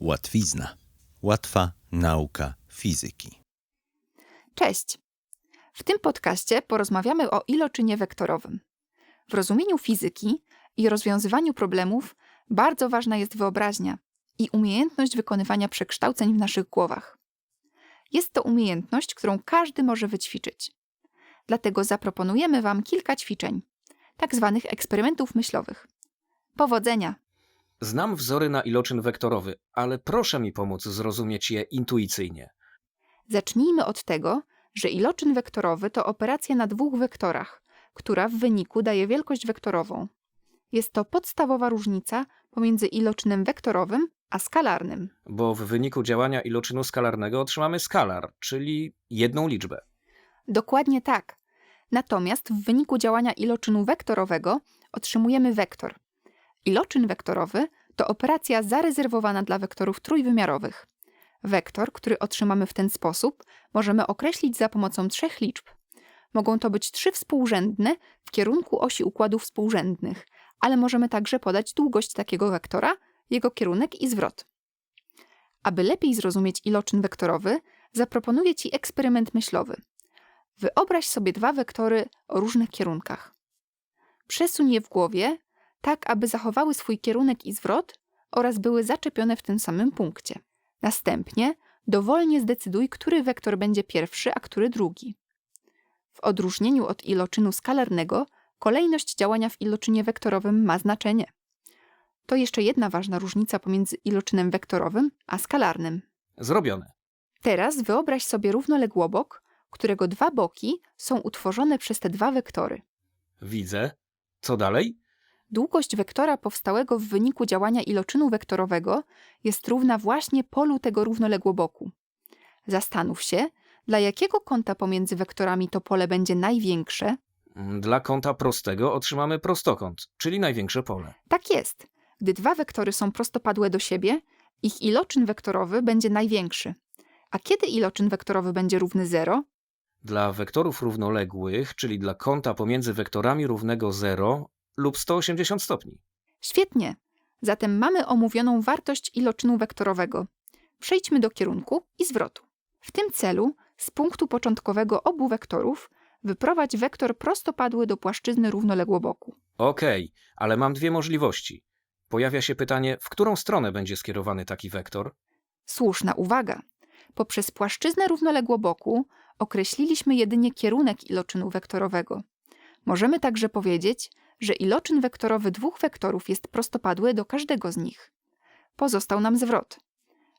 Łatwizna. Łatwa nauka fizyki. Cześć! W tym podcaście porozmawiamy o iloczynie wektorowym. W rozumieniu fizyki i rozwiązywaniu problemów bardzo ważna jest wyobraźnia i umiejętność wykonywania przekształceń w naszych głowach. Jest to umiejętność, którą każdy może wyćwiczyć. Dlatego zaproponujemy Wam kilka ćwiczeń, tak zwanych eksperymentów myślowych. Powodzenia! Znam wzory na iloczyn wektorowy, ale proszę mi pomóc zrozumieć je intuicyjnie. Zacznijmy od tego, że iloczyn wektorowy to operacja na dwóch wektorach, która w wyniku daje wielkość wektorową. Jest to podstawowa różnica pomiędzy iloczynem wektorowym a skalarnym. Bo w wyniku działania iloczynu skalarnego otrzymamy skalar, czyli jedną liczbę. Dokładnie tak. Natomiast w wyniku działania iloczynu wektorowego otrzymujemy wektor. Iloczyn wektorowy to operacja zarezerwowana dla wektorów trójwymiarowych. Wektor, który otrzymamy w ten sposób, możemy określić za pomocą trzech liczb. Mogą to być trzy współrzędne w kierunku osi układów współrzędnych, ale możemy także podać długość takiego wektora, jego kierunek i zwrot. Aby lepiej zrozumieć iloczyn wektorowy, zaproponuję Ci eksperyment myślowy. Wyobraź sobie dwa wektory o różnych kierunkach. Przesuń je w głowie, tak aby zachowały swój kierunek i zwrot oraz były zaczepione w tym samym punkcie. Następnie dowolnie zdecyduj, który wektor będzie pierwszy, a który drugi. W odróżnieniu od iloczynu skalarnego, kolejność działania w iloczynie wektorowym ma znaczenie. To jeszcze jedna ważna różnica pomiędzy iloczynem wektorowym a skalarnym. Zrobione. Teraz wyobraź sobie równoległobok, którego dwa boki są utworzone przez te dwa wektory. Widzę. Co dalej? Długość wektora powstałego w wyniku działania iloczynu wektorowego jest równa właśnie polu tego równoległoboku. Zastanów się, dla jakiego kąta pomiędzy wektorami to pole będzie największe? Dla kąta prostego otrzymamy prostokąt, czyli największe pole. Tak jest. Gdy dwa wektory są prostopadłe do siebie, ich iloczyn wektorowy będzie największy. A kiedy iloczyn wektorowy będzie równy 0? Dla wektorów równoległych, czyli dla kąta pomiędzy wektorami równego 0 lub 180 stopni. Świetnie. Zatem mamy omówioną wartość iloczynu wektorowego. Przejdźmy do kierunku i zwrotu. W tym celu z punktu początkowego obu wektorów wyprowadź wektor prostopadły do płaszczyzny równoległoboku. Okej, ale mam dwie możliwości. Pojawia się pytanie, w którą stronę będzie skierowany taki wektor? Słuszna uwaga. Poprzez płaszczyznę równoległoboku określiliśmy jedynie kierunek iloczynu wektorowego. Możemy także powiedzieć, że iloczyn wektorowy dwóch wektorów jest prostopadły do każdego z nich. Pozostał nam zwrot.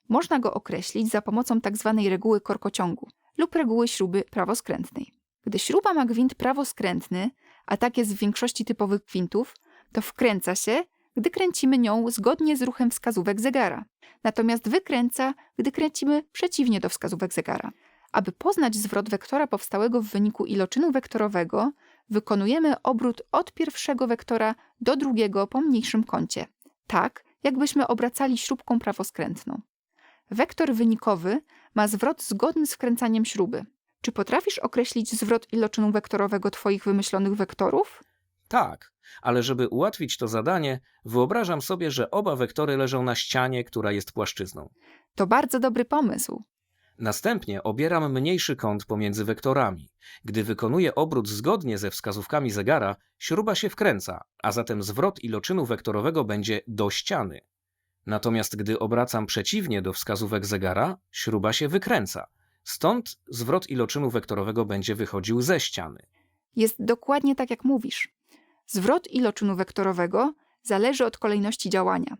Można go określić za pomocą tzw. reguły korkociągu lub reguły śruby prawoskrętnej. Gdy śruba ma gwint prawoskrętny, a tak jest w większości typowych gwintów, to wkręca się, gdy kręcimy nią zgodnie z ruchem wskazówek zegara. Natomiast wykręca, gdy kręcimy przeciwnie do wskazówek zegara. Aby poznać zwrot wektora powstałego w wyniku iloczynu wektorowego, wykonujemy obrót od pierwszego wektora do drugiego po mniejszym kącie, tak jakbyśmy obracali śrubką prawoskrętną. Wektor wynikowy ma zwrot zgodny z wkręcaniem śruby. Czy potrafisz określić zwrot iloczynu wektorowego Twoich wymyślonych wektorów? Tak, ale żeby ułatwić to zadanie, wyobrażam sobie, że oba wektory leżą na ścianie, która jest płaszczyzną. To bardzo dobry pomysł. Następnie obieram mniejszy kąt pomiędzy wektorami. Gdy wykonuję obrót zgodnie ze wskazówkami zegara, śruba się wkręca, a zatem zwrot iloczynu wektorowego będzie do ściany. Natomiast gdy obracam przeciwnie do wskazówek zegara, śruba się wykręca. Stąd zwrot iloczynu wektorowego będzie wychodził ze ściany. Jest dokładnie tak, jak mówisz. Zwrot iloczynu wektorowego zależy od kolejności działania.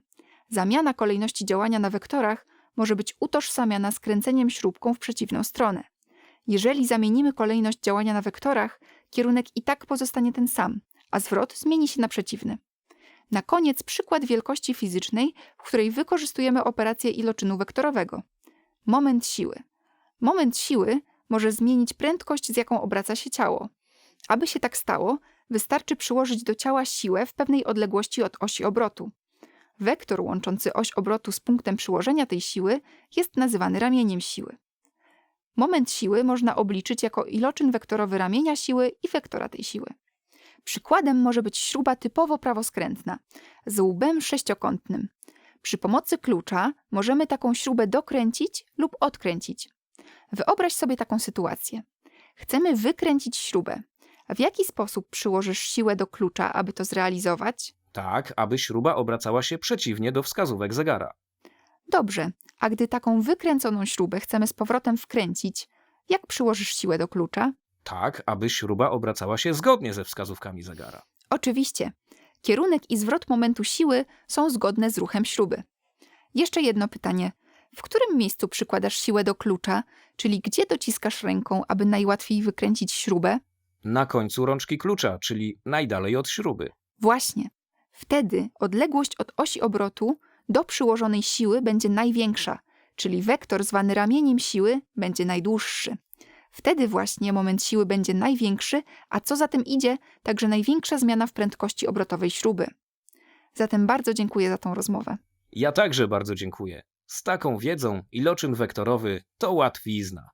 Zamiana kolejności działania na wektorach może być utożsamiana z kręceniem śrubką w przeciwną stronę. Jeżeli zamienimy kolejność działania na wektorach, kierunek i tak pozostanie ten sam, a zwrot zmieni się na przeciwny. Na koniec przykład wielkości fizycznej, w której wykorzystujemy operację iloczynu wektorowego. Moment siły. Moment siły może zmienić prędkość, z jaką obraca się ciało. Aby się tak stało, wystarczy przyłożyć do ciała siłę w pewnej odległości od osi obrotu. Wektor łączący oś obrotu z punktem przyłożenia tej siły jest nazywany ramieniem siły. Moment siły można obliczyć jako iloczyn wektorowy ramienia siły i wektora tej siły. Przykładem może być śruba typowo prawoskrętna z łbem sześciokątnym. Przy pomocy klucza możemy taką śrubę dokręcić lub odkręcić. Wyobraź sobie taką sytuację. Chcemy wykręcić śrubę. W jaki sposób przyłożysz siłę do klucza, aby to zrealizować? Tak, aby śruba obracała się przeciwnie do wskazówek zegara. Dobrze, a gdy taką wykręconą śrubę chcemy z powrotem wkręcić, jak przyłożysz siłę do klucza? Tak, aby śruba obracała się zgodnie ze wskazówkami zegara. Oczywiście, kierunek i zwrot momentu siły są zgodne z ruchem śruby. Jeszcze jedno pytanie. W którym miejscu przykładasz siłę do klucza, czyli gdzie dociskasz ręką, aby najłatwiej wykręcić śrubę? Na końcu rączki klucza, czyli najdalej od śruby. Właśnie. Wtedy odległość od osi obrotu do przyłożonej siły będzie największa, czyli wektor zwany ramieniem siły będzie najdłuższy. Wtedy właśnie moment siły będzie największy, a co za tym idzie, także największa zmiana w prędkości obrotowej śruby. Zatem bardzo dziękuję za tą rozmowę. Ja także bardzo dziękuję. Z taką wiedzą iloczyn wektorowy to łatwizna.